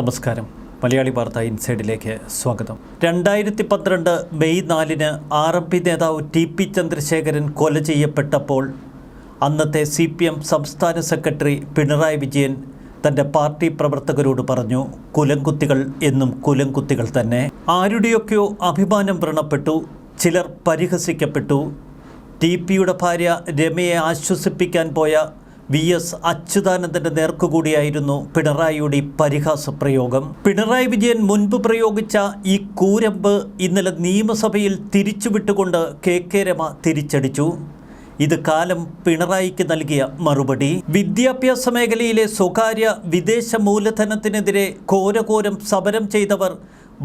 നമസ്കാരം. മലയാളി വാർത്ത ഇൻസൈഡിലേക്ക് സ്വാഗതം. രണ്ടായിരത്തി പന്ത്രണ്ട് മെയ് നാലിന് ആർ എം പി നേതാവ് ടി പി ചന്ദ്രശേഖരൻ കൊല ചെയ്യപ്പെട്ടപ്പോൾ അന്നത്തെ സി പി എം സംസ്ഥാന സെക്രട്ടറി പിണറായി വിജയൻ തന്റെ പാർട്ടി പ്രവർത്തകരോട് പറഞ്ഞു കുലംകുത്തികൾ എന്നും കുലംകുത്തികൾ തന്നെ. ആരുടെയൊക്കെയോ അഭിമാനം വ്രണപ്പെട്ടു ചിലർ പരിഹസിക്കപ്പെട്ടു. ടി പിയുടെ ഭാര്യ രമയെ ആശ്വസിപ്പിക്കാൻ പോയ വി എസ് അച്യുതാനന്ദന്റെ നേർക്കുകൂടിയായിരുന്നു പിണറായിയുടെ പരിഹാസ പ്രയോഗം പിണറായി വിജയൻ മുൻപ് പ്രയോഗിച്ച ഈ കൂരമ്പ് ഇന്നലെ നിയമസഭയിൽ തിരിച്ചുവിട്ടുകൊണ്ട് കെ കെ രമ തിരിച്ചടിച്ചു. ഇത് കാലം പിണറായിക്ക് നൽകിയ മറുപടി. വിദ്യാഭ്യാസ മേഖലയിലെ സ്വകാര്യ വിദേശ മൂലധനത്തിനെതിരെ ഘോരഘോരം സമരം ചെയ്തവർ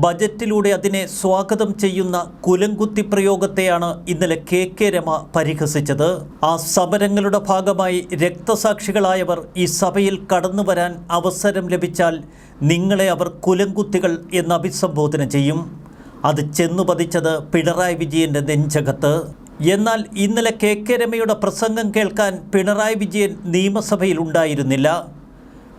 ബജറ്റിലൂടെ അതിനെ സ്വാഗതം ചെയ്യുന്ന കുലംകുത്തി പ്രയോഗത്തെയാണ് ഇന്നലെ കെ കെ രമ പരിഹസിച്ചത്. ആ സമരങ്ങളുടെ ഭാഗമായി രക്തസാക്ഷികളായവർ ഈ സഭയിൽ കടന്നു വരാൻ അവസരം ലഭിച്ചാൽ നിങ്ങളെ അവർ കുലംകുത്തികൾ എന്ന് അഭിസംബോധന ചെയ്യും. അത് ചെന്നു പതിച്ചത് പിണറായി വിജയന്റെ നെഞ്ചകത്ത്. എന്നാൽ ഇന്നലെ കെ കെ രമയുടെ പ്രസംഗം കേൾക്കാൻ പിണറായി വിജയൻ നിയമസഭയിൽ ഉണ്ടായിരുന്നില്ല.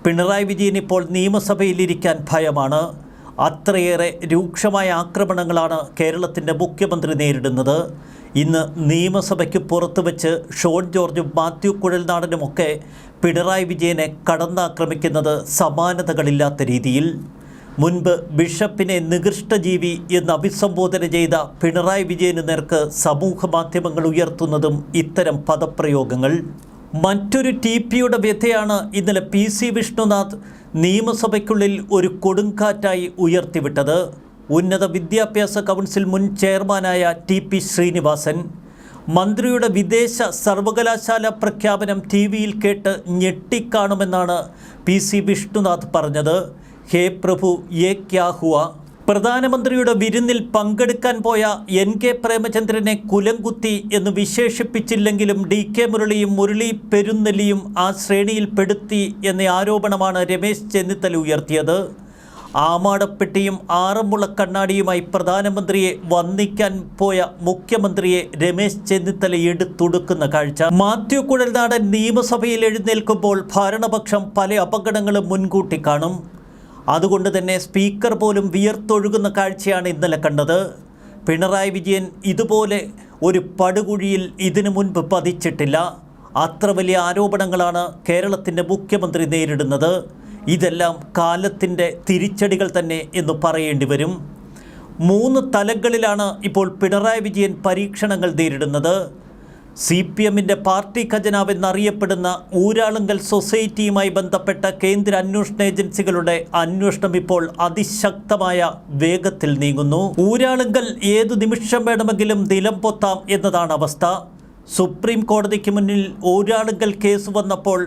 പിണറായി വിജയൻ ഇപ്പോൾ നിയമസഭയിലിരിക്കാൻ ഭയമാണ്. അത്രയേറെ രൂക്ഷമായ ആക്രമണങ്ങളാണ് കേരളത്തിന്റെ മുഖ്യമന്ത്രി നേരിടുന്നത്. ഇന്ന് നിയമസഭയ്ക്ക് പുറത്തു വെച്ച് ഷോൺ ജോർജും മാത്യു കുഴൽനാടനുമൊക്കെ പിണറായി വിജയനെ കടന്നാക്രമിക്കുന്നത് സമാനതകളില്ലാത്ത രീതിയിൽ. മുൻപ് ബിഷപ്പിനെ നികൃഷ്ടജീവി എന്ന് അഭിസംബോധന ചെയ്ത പിണറായി വിജയന് നേർക്ക് സമൂഹ മാധ്യമങ്ങൾ ഉയർത്തുന്നതും ഇത്തരം പദപ്രയോഗങ്ങൾ. മറ്റൊരു ടി പിയുടെ വ്യഥയാണ് ഇന്നലെ പി സി വിഷ്ണുനാഥ് നിയമസഭയ്ക്കുള്ളിൽ ഒരു കൊടുങ്കാറ്റായി ഉയർത്തിവിട്ടത്. ഉന്നത വിദ്യാഭ്യാസ കൗൺസിൽ മുൻ ചെയർമാനായ ടി പി ശ്രീനിവാസൻ മന്ത്രിയുടെ വിദേശ സർവകലാശാല പ്രഖ്യാപനം ടി വിയിൽ കേട്ട് ഞെട്ടിക്കാണുമെന്നാണ് പി സി വിഷ്ണുനാഥ് പറഞ്ഞത്. ഹേ പ്രഭു യേ ക്യാ ഹുവ? പ്രധാനമന്ത്രിയുടെ വിരുന്നിൽ പങ്കെടുക്കാൻ പോയ എൻ കെ പ്രേമചന്ദ്രനെ കുലംകുത്തി എന്ന് വിശേഷിപ്പിച്ചില്ലെങ്കിലും ഡി കെ മുരളിയും മുരളി പെരുന്നെല്ലിയും ആ ശ്രേണിയിൽ പെടുത്തി എന്ന ആരോപണമാണ് രമേശ് ചെന്നിത്തല ഉയർത്തിയത്. ആമാടപ്പെട്ടിയും ആറന്മുള കണ്ണാടിയുമായി പ്രധാനമന്ത്രിയെ വന്ദിക്കാൻ പോയ മുഖ്യമന്ത്രിയെ രമേശ് ചെന്നിത്തല എടുത്തൊടുക്കുന്ന കാഴ്ച. മാത്യു കുഴൽനാടൻ നിയമസഭയിൽ എഴുന്നേൽക്കുമ്പോൾ ഭരണപക്ഷം പല അപകടങ്ങളും മുൻകൂട്ടി കാണും. അതുകൊണ്ട് തന്നെ സ്പീക്കർ പോലും വിയർത്തൊഴുകുന്ന കാഴ്ചയാണ് ഇന്നലെ കണ്ടത്. പിണറായി വിജയൻ ഇതുപോലെ ഒരു പടുകുഴിയിൽ ഇതിനു മുൻപ് പതിച്ചിട്ടില്ല. അത്ര വലിയ ആരോപണങ്ങളാണ് കേരളത്തിന്റെ മുഖ്യമന്ത്രി നേരിടുന്നത്. ഇതെല്ലാം കാലത്തിന്റെ തിരിച്ചടികൾ തന്നെ എന്ന് പറയേണ്ടി വരും. മൂന്ന് തലങ്ങളിലാണ് ഇപ്പോൾ പിണറായി വിജയൻ പരീക്ഷണങ്ങൾ നേരിടുന്നത്. സി പി എമ്മിന്റെ പാർട്ടി ഖജനാവെന്നറിയപ്പെടുന്ന ഊരാളുങ്കൽ സൊസൈറ്റിയുമായി ബന്ധപ്പെട്ട കേന്ദ്ര അന്വേഷണ ഏജൻസികളുടെ അന്വേഷണം ഇപ്പോൾ അതിശക്തമായ വേഗത്തിൽ നീങ്ങുന്നു. ഊരാളുങ്കൽ ഏതു നിമിഷം വേണമെങ്കിലും നിലം പൊത്താം എന്നതാണ് അവസ്ഥ. സുപ്രീം കോടതിക്ക് മുന്നിൽ ഊരാളുങ്കൽ കേസ് വന്നപ്പോൾ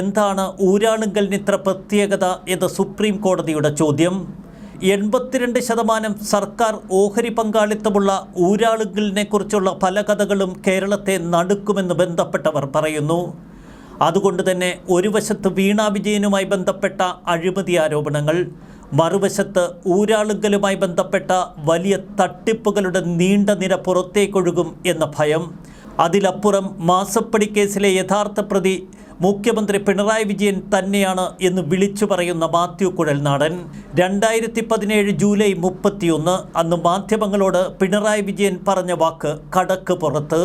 എന്താണ് ഊരാളുങ്കലിന് ഇത്ര പ്രത്യേകത എന്ന സുപ്രീം കോടതിയുടെ ചോദ്യം. എൺപത്തിരണ്ട് ശതമാനം സർക്കാർ ഓഹരി പങ്കാളിത്തമുള്ള ഊരാളുകളിനെ കുറിച്ചുള്ള പല കഥകളും കേരളത്തെ നടുക്കുമെന്ന് ബന്ധപ്പെട്ടവർ പറയുന്നു. അതുകൊണ്ട് തന്നെ ഒരു വശത്ത് വീണ വിജയനുമായി ബന്ധപ്പെട്ട അഴിമതി ആരോപണങ്ങൾ മറുവശത്ത് ഊരാളുകളുമായി ബന്ധപ്പെട്ട വലിയ തട്ടിപ്പുകളുടെ നീണ്ട നിര പുറത്തേക്കൊഴുകും എന്ന ഭയം അതിലപ്പുറം മാസപ്പടി കേസിലെ യഥാർത്ഥ പ്രതി മുഖ്യമന്ത്രി പിണറായി വിജയൻ തന്നെയാണ് എന്ന് വിളിച്ചു പറയുന്ന മാത്യു കുഴൽനാടൻ. രണ്ടായിരത്തി പതിനേഴ് ജൂലൈ മുപ്പത്തിയൊന്ന് അന്ന് മാധ്യമങ്ങളോട് പിണറായി വിജയൻ പറഞ്ഞ വാക്ക് കടക്ക് പുറത്ത്.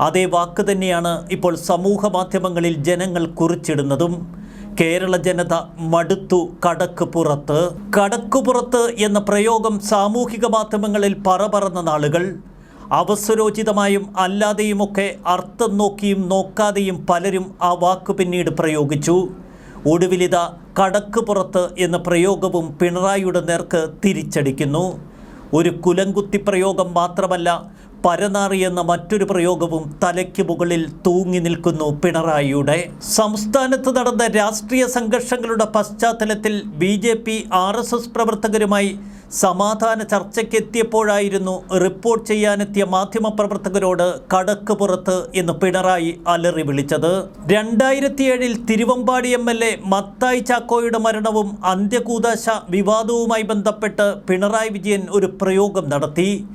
അതേ വാക്ക് തന്നെയാണ് ഇപ്പോൾ സമൂഹ മാധ്യമങ്ങളിൽ ജനങ്ങൾ കുറിച്ചിടുന്നതും. കേരള ജനത മടുത്തു കടക്ക് പുറത്ത്. കടക്കുപുറത്ത് എന്ന പ്രയോഗം സാമൂഹിക മാധ്യമങ്ങളിൽ പറ പറന്ന നാളുകൾ. അവസരോചിതമായും അല്ലാതെയുമൊക്കെ അർത്ഥം നോക്കിയും നോക്കാതെയും പലരും ആ വാക്ക് പിന്നീട് പ്രയോഗിച്ചു. ഒടുവിലിത കടക്ക് പുറത്ത് എന്ന പ്രയോഗവും പിണറായിയുടെ നേർക്ക് തിരിച്ചടിക്കുന്നു. ഒരു കുലങ്കുത്തി പ്രയോഗം മാത്രമല്ല പരനാറി എന്ന മറ്റൊരു പ്രയോഗവും തലയ്ക്ക് മുകളിൽ തൂങ്ങി നിൽക്കുന്നു പിണറായിയുടെ. സംസ്ഥാനത്ത് നടന്ന രാഷ്ട്രീയ സംഘർഷങ്ങളുടെ പശ്ചാത്തലത്തിൽ B J P R S S പ്രവർത്തകരുമായി സമാധാന ചർച്ചയ്ക്കെത്തിയപ്പോഴായിരുന്നു റിപ്പോർട്ട് ചെയ്യാനെത്തിയ മാധ്യമപ്രവർത്തകരോട് കടക്ക് പുറത്ത് എന്ന് പിണറായി അലറി വിളിച്ചത്. രണ്ടായിരത്തിയേഴിൽ Thiruvambady M L A Mathai ചാക്കോയുടെ മരണവും അന്ത്യകൂദാശ വിവാദവുമായി ബന്ധപ്പെട്ട് പിണറായി വിജയൻ ഒരു പ്രയോഗം നടത്തി.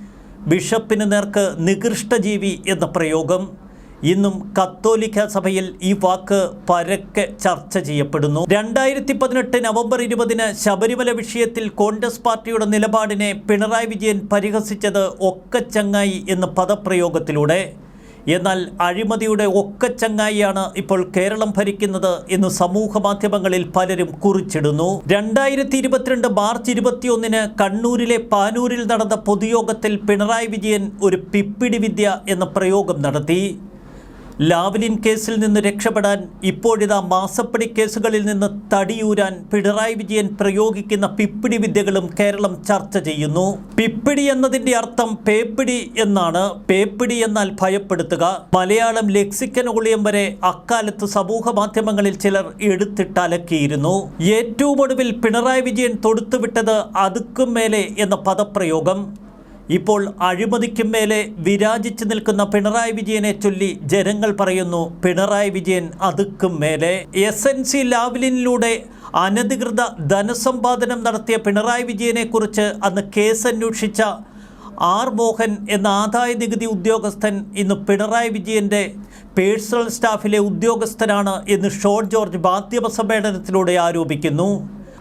ബിഷപ്പിന് നേർക്ക് നികൃഷ്ടജീവി എന്ന പ്രയോഗം. ഇന്നും കത്തോലിക്ക സഭയിൽ ഈ വാക്ക് പരക്കെ ചർച്ച ചെയ്യപ്പെടുന്നു. രണ്ടായിരത്തി പതിനെട്ട് നവംബർ ഇരുപതിന് ശബരിമല വിഷയത്തിൽ കോൺഗ്രസ് പാർട്ടിയുടെ നിലപാടിനെ പിണറായി വിജയൻ പരിഹസിച്ചത് ഒക്കച്ചങ്ങായി എന്ന പദപ്രയോഗത്തിലൂടെ. എന്നാൽ അഴിമതിയുടെ ഒക്കച്ചങ്ങായിയാണ് ഇപ്പോൾ കേരളം ഭരിക്കുന്നത് എന്ന് സമൂഹ മാധ്യമങ്ങളിൽ പലരും കുറിച്ചിടുന്നു. രണ്ടായിരത്തി ഇരുപത്തിരണ്ട് മാർച്ച് ഇരുപത്തിയൊന്നിന് കണ്ണൂരിലെ പാനൂരിൽ നടന്ന പൊതുയോഗത്തിൽ പിണറായി വിജയൻ ഒരു പിപ്പിടി വിദ്യ എന്ന പ്രയോഗം നടത്തി. ലാവ്ലിൻ കേസിൽ നിന്ന് രക്ഷപ്പെടാൻ ഇപ്പോഴിതാ മാസപ്പടി കേസുകളിൽ നിന്ന് തടിയൂരാൻ പിണറായി വിജയൻ പ്രയോഗിക്കുന്ന പിപ്പിടി വിദ്യകളും കേരളം ചർച്ച ചെയ്യുന്നു. പിപ്പിടി എന്നതിന്റെ അർത്ഥം പേപ്പിടി എന്നാണ്. പേപ്പിടി എന്നാൽ ഭയപ്പെടുത്തുക. മലയാളം ലെക്സിക്കൻ ഒളിയം വരെ അക്കാലത്ത് സമൂഹ മാധ്യമങ്ങളിൽ ചിലർ എടുത്തിട്ടലക്കിയിരുന്നു. ഏറ്റവും ഒടുവിൽ പിണറായി വിജയൻ തൊടുത്തുവിട്ടത് അതുക്കും മേലെ എന്ന പദപ്രയോഗം. ഇപ്പോൾ അഴിമതിക്കും മേലെ വിരാജിച്ചു നിൽക്കുന്ന പിണറായി വിജയനെ ചൊല്ലി ജനങ്ങൾ പറയുന്നു പിണറായി വിജയൻ അതുക്കും മേലെ. എസ് എൻ സി ലാവ്ലിനിലൂടെ അനധികൃത ധനസമ്പാദനം നടത്തിയ പിണറായി വിജയനെക്കുറിച്ച് അന്ന് കേസ് അന്വേഷിച്ച ആർ മോഹൻ എന്ന ആദായ നികുതി ഉദ്യോഗസ്ഥൻ ഇന്ന് പിണറായി വിജയന്റെ പേഴ്സണൽ സ്റ്റാഫിലെ ഉദ്യോഗസ്ഥനാണ് എന്ന് ഷോൺ ജോർജ് മാധ്യമ സമ്മേളനത്തിലൂടെ ആരോപിക്കുന്നു.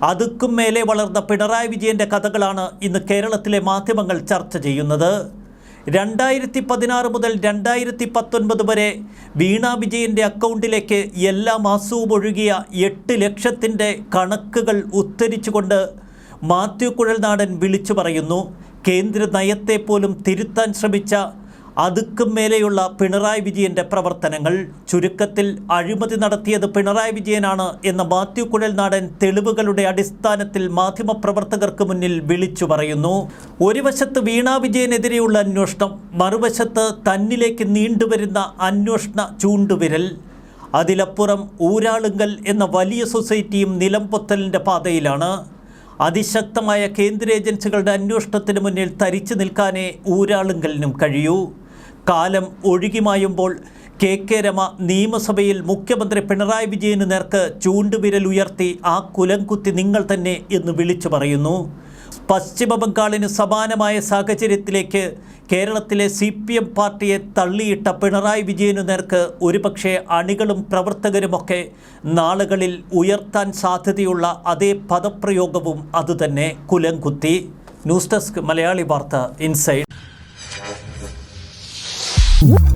അതുക്കും മേലെ വളർന്ന പിണറായി വിജയന്റെ കഥകളാണ് ഇന്ന് കേരളത്തിലെ മാധ്യമങ്ങൾ ചർച്ച ചെയ്യുന്നത്. രണ്ടായിരത്തി പതിനാറ് മുതൽ രണ്ടായിരത്തി പത്തൊൻപത് വരെ വീണ വിജയന്റെ അക്കൗണ്ടിലേക്ക് എല്ലാ മാസവും ഒഴുകിയ എട്ട് ലക്ഷത്തിന്റെ കണക്കുകൾ ഉദ്ധരിച്ചുകൊണ്ട് മാത്യു കുഴൽനാടൻ വിളിച്ചു പറയുന്നു കേന്ദ്ര നയത്തെ പോലും തിരുത്താൻ ശ്രമിച്ച അതുക്കും മേലെയുള്ള പിണറായി വിജയന്റെ പ്രവർത്തനങ്ങൾ ചുരുക്കത്തിൽ അഴിമതി നടത്തിയത് പിണറായി വിജയനാണ് എന്ന മാത്യു കുഴൽനാടൻ തെളിവുകളുടെ അടിസ്ഥാനത്തിൽ മാധ്യമപ്രവർത്തകർക്ക് മുന്നിൽ വിളിച്ചു പറയുന്നു. ഒരു വശത്ത് വീണാ വിജയനെതിരെയുള്ള അന്വേഷണം മറുവശത്ത് തന്നിലേക്ക് നീണ്ടുവരുന്ന അന്വേഷണ ചൂണ്ടുവിരൽ. അതിലപ്പുറം ഊരാളുങ്കൽ എന്ന വലിയ സൊസൈറ്റിയും നിലംപൊത്തലിന്റെ പാതയിലാണ്. അതിശക്തമായ കേന്ദ്ര ഏജൻസികളുടെ അന്വേഷണത്തിന് മുന്നിൽ തരിച്ചു നിൽക്കാനേ ഊരാളുങ്കലിനും കഴിയൂ. കാലം ഒഴുകിമായുമ്പോൾ കെ കെ രമ നിയമസഭയിൽ മുഖ്യമന്ത്രി പിണറായി വിജയന് നേർക്ക് ചൂണ്ടുവിരൽ ഉയർത്തി ആ കുലംകുത്തി നിങ്ങൾ തന്നെ എന്ന് വിളിച്ചു പറയുന്നു. പശ്ചിമ ബംഗാളിന് സമാനമായ സാഹചര്യത്തിലേക്ക് കേരളത്തിലെ സി പി എം പാർട്ടിയെ തള്ളിയിട്ട പിണറായി വിജയനു നേർക്ക് ഒരുപക്ഷെ അണികളും പ്രവർത്തകരുമൊക്കെ നാളുകളിൽ ഉയർത്താൻ സാധ്യതയുള്ള അതേ പദപ്രയോഗവും അതുതന്നെ കുലംകുത്തി. ന്യൂസ് ഡെസ്ക് മലയാളി വാർത്ത ഇൻസൈഡ്. Whoop.